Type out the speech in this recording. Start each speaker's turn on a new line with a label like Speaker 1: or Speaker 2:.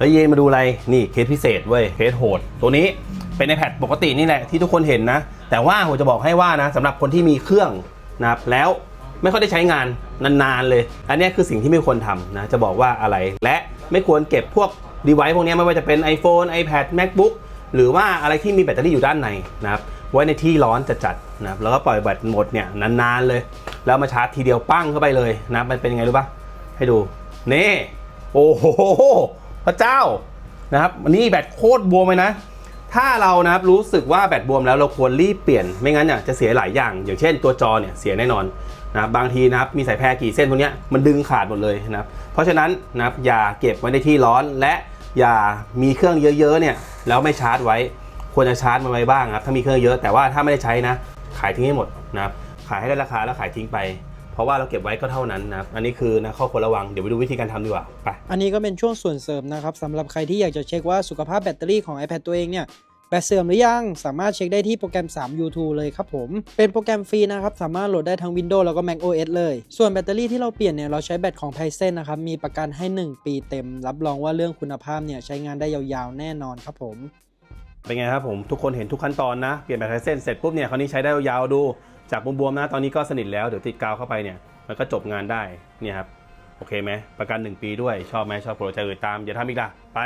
Speaker 1: แล้วเยมาดูอะไรนี่เคสพิเศษเว้ยเคสโหด ตัวนี้เป็น iPad ปกตินี่แหละที่ทุกคนเห็นนะ แต่ว่าผมจะบอกให้ว่านะสำหรับคนที่มีเครื่องนะครับแล้วไม่ค่อยได้ใช้งานนานๆเลย อันนี้คือสิ่งที่ไม่ควรทำนะจะบอกว่าอะไร และไม่ควรเก็บพวก device พวกนี้ไม่ว่าจะเป็น iPhone iPad MacBook หรือว่าอะไรที่มีแบตเตอรี่อยู่ด้านในนะครับไว้ในที่ร้อนจัดๆนะครับแล้วก็ปล่อยแบตหมดเนี่ยนานๆเลย แล้วมาชาร์จทีเดียวปั้งเข้าไปเลยนะมันเป็นยังไงรู้ปะให้ดูนี่โอ้โห พระเจ้านะครับอันนี้แบตโคตรบวมเลยนะ ถ้าเรานะครับรู้สึกว่าแบตบวมแล้วเราควรรีบเปลี่ยนไม่งั้นเนี่ยจะเสียหลายอย่าง อย่างเช่นตัวจอเนี่ยเสียแน่นอนนะครับบางทีนะครับมีสายแพรกี่เส้นพวกเนี้ยมันดึงขาดหมดเลยนะครับเพราะฉะนั้นนะครับอย่าเก็บไว้ในที่ร้อนและอย่ามีเครื่องเยอะๆเนี่ยแล้วไม่ชาร์จไว้ ควรจะชาร์จมันไว้บ้างครับถ้ามีเครื่องเยอะแต่ว่าถ้าไม่ได้ใช้นะ ขายทิ้งให้หมดนะครับขายให้ได้ราคาแล้วขายทิ้งไป เพราะว่าเราเก็บไว้ก็เท่านั้นนะครับ อันนี้คือนะข้อควรระวัง เดี๋ยวไปดูวิธีการทำดีกว่า ไป
Speaker 2: อันนี้ก็เป็นช่วงส่วนเสริมนะครับสำหรับใครที่อยากจะเช็คว่าสุขภาพแบตเตอรี่ของ iPad ตัวเองเนี่ยแบตเสื่อมหรือยัง สามารถเช็คได้ที่โปรแกรม3 U2 เลยครับผม เป็นโปรแกรมฟรีนะครับ สามารถโหลดได้ทั้ง Windows แล้วก็ Mac OS เลย ส่วนแบตเตอรี่ที่เราเปลี่ยนเนี่ย เราใช้แบตของ Tizen นะครับ มีประกันให้ 1 ปีเต็ม รับรองว่าเรื่องคุณภาพเนี่ยใช้งานได้ยาวๆ แน่นอนครับผม
Speaker 1: เป็นไงครับผมทุกคนเห็นทุกขั้นตอนนะ เปลี่ยนแบบไทเส้นเสร็จปุ๊บเนี่ยคราวนี้ใช้ได้ยาวดูจากบวมๆนะตอนนี้ก็สนิทแล้วเดี๋ยวติดกาวเข้าไปเนี่ยมันก็จบงานได้เนี่ยครับโอเคไหมประกัน 1 ปีด้วยชอบไหมชอบโปรดใจติดตามอย่าทำอีกล่ะไป